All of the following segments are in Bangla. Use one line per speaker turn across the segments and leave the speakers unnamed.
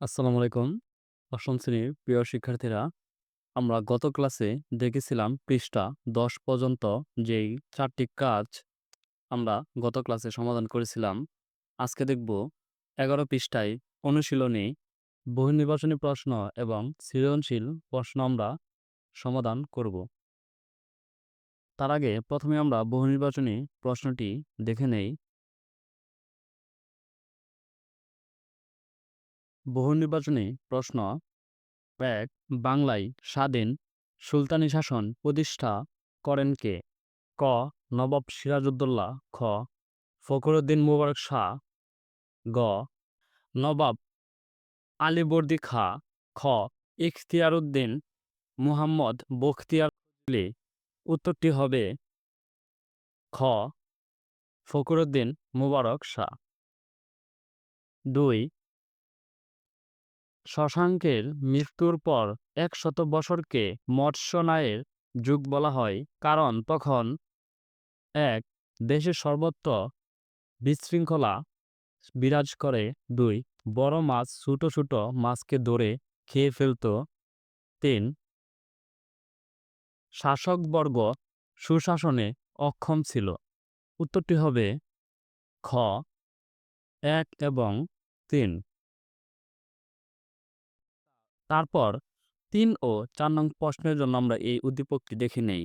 আসসালামু আলাইকুম। অষ্টম শ্রেণির প্রিয় শিক্ষার্থীরা, আমরা গত ক্লাসে দেখেছিলাম পৃষ্ঠা ১০ পর্যন্ত যেই চারটি কাজ আমরা গত ক্লাসে সমাধান করেছিলাম। আজকে দেখব ১১ পৃষ্ঠায় অনুশীলনী, বহুনির্বাচনী প্রশ্ন এবং সৃজনশীল প্রশ্ন আমরা সমাধান করব। তার আগে প্রথমে আমরা বহুনির্বাচনী প্রশ্নটি দেখে নেই। বহুনির্বাচনী প্রশ্ন ১ বাংলায় স্বাধীন সুলতানি শাসন প্রতিষ্ঠা করেন কে? ক. নবাব সিরাজউদ্দৌলা খ. ফখরুদ্দীন মুবারক শাহ গ. নবাব আলীবর্দী খাঁ খ. ইখতিয়ারউদ্দীন মুহাম্মদ বখতিয়ার উত্তরটি হবে খ. ফখরুদ্দীন মুবারক শাহ ২ শশাঙ্কের মৃত্যুর পর একশত বছরকে মৎস্যনায়ের যুগ বলা হয়। কারণ তখন এক দেশের সর্বত্র বিশৃঙ্খলা বিরাজ করে। দুই, বড় মাছ ছোট ছোট মাছকে ধরে খেয়ে ফেলত। তিন, শাসকবর্গ সুশাসনে অক্ষম ছিল। উত্তরটি হবে খ, এক এবং তিন। তারপর তিন ও চার নং প্রশ্নের জন্য আমরা এই উদ্দীপকটি দেখে নেই।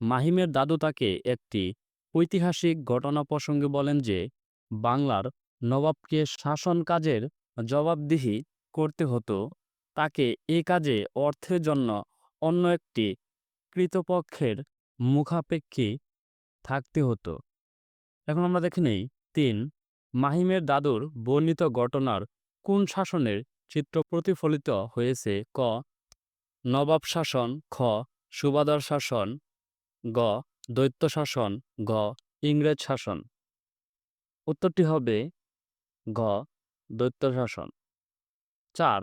মাহিমের দাদু তাকে একটি ঐতিহাসিক ঘটনা প্রসঙ্গে বলেন যে, বাংলার নবাবকে শাসন কাজের জবাবদিহি করতে হতো। তাকে এ কাজে অর্থের জন্য অন্য একটি কৃতপক্ষের মুখাপেক্ষী থাকতে হতো। এখন আমরা দেখে নেই, তিন, মাহিমের দাদুর বর্ণিত ঘটনার কোন শাসনের চিত্র প্রতিফলিত হয়েছে ক, নবাব শাসন, খ, সুবাদার শাসন, গ, দৈত্য শাসন, গ, ইংরেজ শাসন। উত্তরটি হবে গ, দৈত্য শাসন। চার,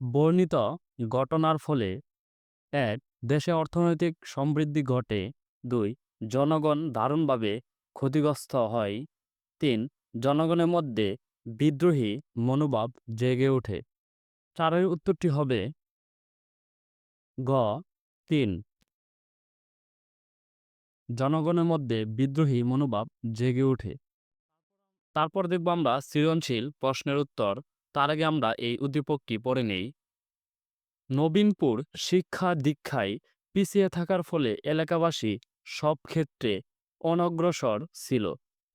বর্ণিত ঘটনার ফলে এক, দেশে অর্থনৈতিক সমৃদ্ধি ঘটে। দুই, জনগণ দারুণভাবে ক্ষতিগ্রস্ত হয়। তিন, জনগণের মধ্যে বিদ্রোহী মনোভাব জেগে ওঠে। চারের উত্তরটি হবে গ, তিন। জনগণের মধ্যে বিদ্রোহী মনোভাব জেগে ওঠে। তারপর দেখব আমরা সৃজনশীল প্রশ্নের উত্তর। তার আগে আমরা এই উদ্দীপকটি পড়ে নেই। নবীনপুর শিক্ষা দীক্ষায় পিছিয়ে থাকার ফলে এলাকাবাসী সব ক্ষেত্রে অনগ্রসর ছিল।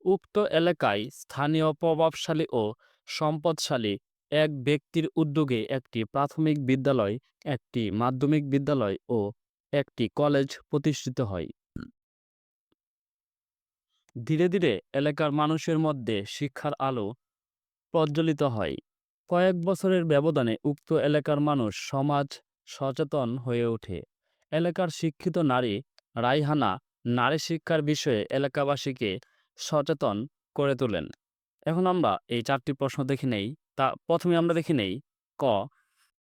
উক্ত এলাকায় স্থানীয় প্রভাবশালী ও সম্পদশালী এক ব্যক্তির উদ্যোগে একটি প্রাথমিক বিদ্যালয়, একটি মাধ্যমিক বিদ্যালয় ও একটি কলেজ প্রতিষ্ঠিত হয়। ধীরে ধীরে এলাকার মানুষের মধ্যে শিক্ষার আলো প্রজ্বলিত হয়। কয়েক বছরের ব্যবধানে উক্ত এলাকার মানুষ সমাজ সচেতন হয়ে ওঠে। এলাকার শিক্ষিত নারী রাইহানা নারী শিক্ষার বিষয়ে এলাকাবাসীকে সচেতন করে তোলেন। এখন আমরা এই চারটি প্রশ্ন দেখে নেই। তা প্রথমে আমরা দেখে নেই। ক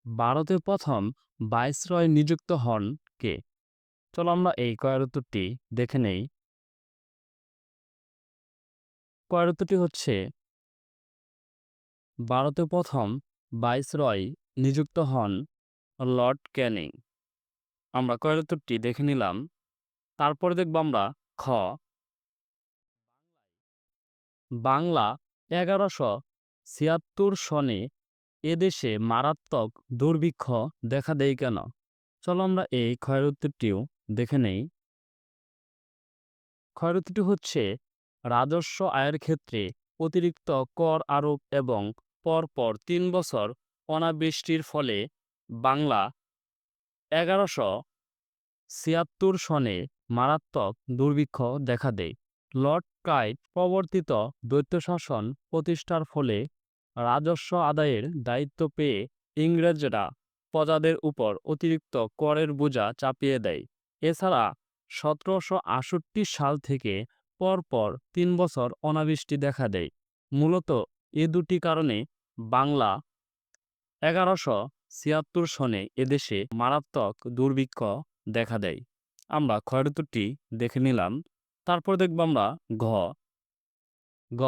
ভারতের প্রথম ভাইসরয় নিযুক্ত হন কে? চলো আমরা এই কয়ের উত্তরটি দেখে নেই। কয়ের উত্তরটি হচ্ছে, ভারতে প্রথম ভাইসরয় নিযুক্ত হন লর্ড ক্যানিং আমরা কয়ের উত্তরটি দেখে নিলাম। তারপরে দেখব আমরা খ বাংলা এগারোশো ছিয়াত্তর সনে এদেশে মারাত্মক দুর্ভিক্ষ দেখা দেয় কেন? চলো আমরা এই ক্ষয়ের দেখে নেই। ক্ষয়ের উত্তরটি হচ্ছে রাজস্ব আয়ের ক্ষেত্রে অতিরিক্ত কর আরোপ এবং পরপর তিন বছর অনাবৃষ্টির ফলে বাংলা এগারোশো ছিয়াত্তর সনে মারাত্মক দুর্ভিক্ষ দেখা দেয়। লর্ড কাইট প্রবর্তিত দৈত্যশাসন প্রতিষ্ঠার ফলে রাজস্ব আদায়ের দায়িত্ব পেয়ে ইংরেজরা প্রজাদের উপর অতিরিক্ত করের বোঝা চাপিয়ে দেয়। এছাড়া সতেরোশো সাল থেকে পরপর তিন বছর অনাবৃষ্টি দেখা দেয়। মূলত এ দুটি কারণে বাংলা এগারোশো ছিয়াত্তর সনে এদেশে মারাত্মক দুর্ভিক্ষ দেখা দেয়। আমরা ক্ষয়ঋতুটি দেখে নিলাম, তারপর দেখব আমরা ঘ গ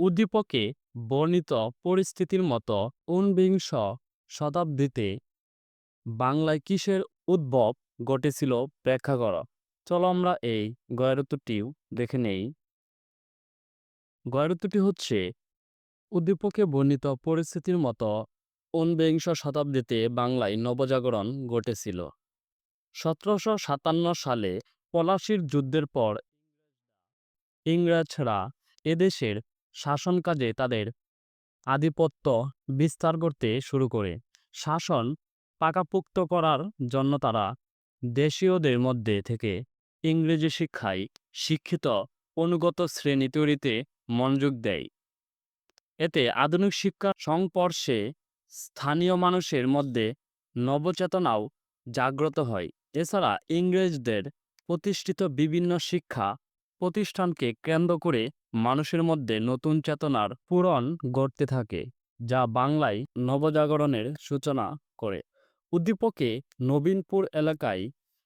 উদ্দীপকে বর্ণিত পরিস্থিতির মতো ঊনবিংশ শতাব্দীতে বাংলায় কিসের উদ্ভব ঘটেছিল ব্যাখ্যা কর চলো আমরা এই গয়ের উত্তরটিও দেখে নেই। গয়ের উত্তরটি হচ্ছে, উদ্দীপকে বর্ণিত পরিস্থিতির মতো ঊনবিংশ শতাব্দীতে বাংলায় নবজাগরণ ঘটেছিল। সতেরোশো সাতান্ন সালে পলাশির যুদ্ধের পর ইংরেজরা এদেশের শাসনকাজে তাদের আধিপত্য বিস্তার করতে শুরু করে। শাসন পাকাপোক্ত করার জন্য তারা দেশীয়দের মধ্যে থেকে ইংরেজি শিক্ষায় শিক্ষিত অনুগত শ্রেণি তৈরিতে মনোযোগ দেয়। এতে আধুনিক শিক্ষার সংস্পর্শে স্থানীয় মানুষের মধ্যে নবচেতনাও জাগ্রত হয়। এছাড়া ইংরেজদের প্রতিষ্ঠিত বিভিন্ন শিক্ষা প্রতিষ্ঠানকে কেন্দ্র করে মানুষের মধ্যে নতুন চেতনার পূরণ ঘটতে থাকে, যা বাংলায় নবজাগরণের সূচনা করে। উদ্দীপকে নবীনপুর এলাকায়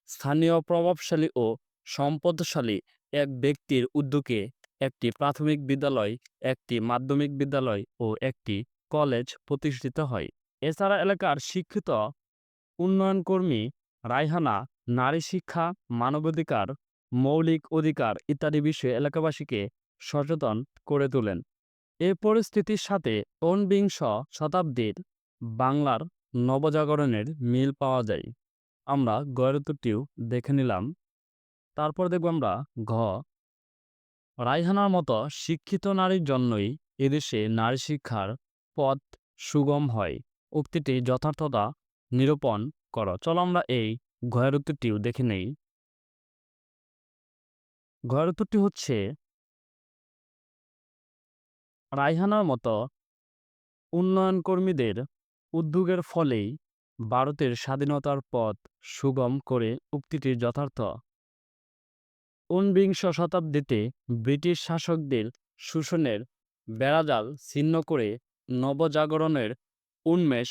স্থানীয় প্রভাবশালী ও সম্পদশালী এক ব্যক্তির উদ্যোগে একটি প্রাথমিক বিদ্যালয়, একটি মাধ্যমিক বিদ্যালয় ও একটি কলেজ প্রতিষ্ঠিত হয়। এছাড়া এলাকার শিক্ষিত উন্নয়নকর্মী রায়হানা নারী শিক্ষা, মানবাধিকার, মৌলিক অধিকার ইত্যাদি বিষয়ে এলাকাবাসীকে সচেতন করে তোলেন। এ পরিস্থিতির সাথে ঊনবিংশ শতাব্দীর বাংলার নবজাগরণের মিল পাওয়া যায়। আমরা গয়ের দেখে নিলাম। তারপর দেখব আমরা ঘ। রায়হানার মতো শিক্ষিত নারীর জন্যই এদেশে নারী শিক্ষার পথ সুগম হয়। উক্তিটি যথার্থতা নিরূপণ কর। চলো আমরা এই ঘয়ের উত্তরটিও দেখে নেই। ঘয়ের উত্তরটি হচ্ছে রায়হানার মতো উন্নয়ন কর্মীদের উদ্যোগের ফলেই ভারতের স্বাধীনতার পথ সুগম করে উক্তিটি যথার্থ। ঊনবিংশ শতাব্দীতে ব্রিটিশ শাসকদের শোষণের বেড়াজাল ছিন্ন করে নবজাগরণের উন্মেষ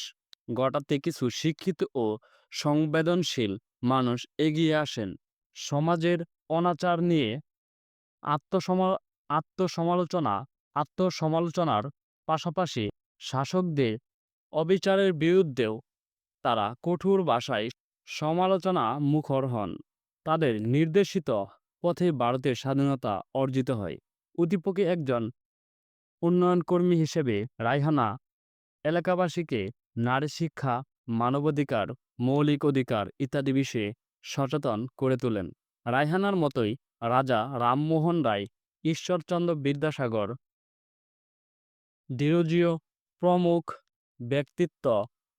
ঘটাতে কিছু শিক্ষিত ও সংবেদনশীল মানুষ এগিয়ে আসেন। সমাজের অনাচার নিয়ে আত্মসমা, আত্মসমালোচনা আত্মসমালোচনার পাশাপাশি শাসকদের অবিচারের বিরুদ্ধেও তারা কঠোর ভাষায় সমালোচনা মুখর হন। তাদের নির্দেশিত পথে ভারতের স্বাধীনতা অর্জিত হয়। উদ্দীপকে একজন উন্নয়নকর্মী হিসেবে রায়হানা এলাকাবাসীকে নারী শিক্ষা, মানবাধিকার, মৌলিক অধিকার ইত্যাদি বিষয়ে সচেতন করে তোলেন। রায়হানার মতোই রাজা রামমোহন রায়, ঈশ্বরচন্দ্র বিদ্যাসাগর ডিরোজিও প্রমুখ ব্যক্তিত্ব,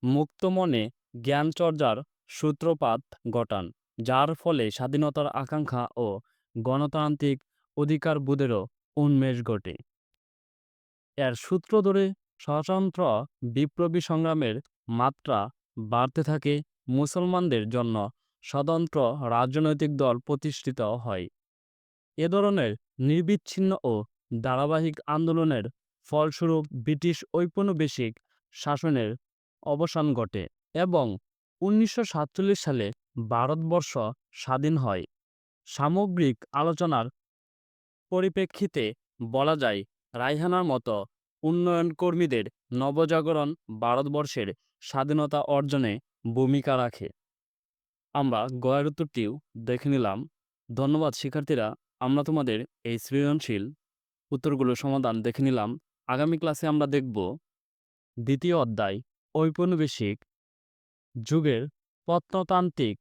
মুক্ত মুক্তমনে জ্ঞানচর্যার সূত্রপাত ঘটান, যার ফলে স্বাধীনতার আকাঙ্ক্ষা ও গণতান্ত্রিক অধিকারবোধেরও উন্মেষ ঘটে। এর সূত্র ধরে স্বতন্ত্র বিপ্লবী সংগ্রামের মাত্রা বাড়তে থাকে মুসলমানদের জন্য স্বতন্ত্র রাজনৈতিক দল প্রতিষ্ঠিত হয়। এ ধরনের নির্বিচ্ছিন্ন ও ধারাবাহিক আন্দোলনের ফলস্বরূপ ব্রিটিশ ঔপনিবেশিক শাসনের অবসান ঘটে এবং উনিশশো সাতচল্লিশ সালে ভারতবর্ষ স্বাধীন হয়। সামগ্রিক আলোচনার পরিপ্রেক্ষিতে বলা যায় রায়হানার মতো উন্নয়ন কর্মীদের নবজাগরণ ভারতবর্ষের স্বাধীনতা অর্জনে ভূমিকা রাখে। আমরা গয়ের উত্তরটিও দেখে নিলাম। ধন্যবাদ শিক্ষার্থীরা, আমরা তোমাদের এই সৃজনশীল উত্তরগুলো সমাধান দেখে নিলাম। আগামী ক্লাসে আমরা দেখব দ্বিতীয় অধ্যায় ঔপনিবেশিক যুগের প্রত্নতান্ত্রিক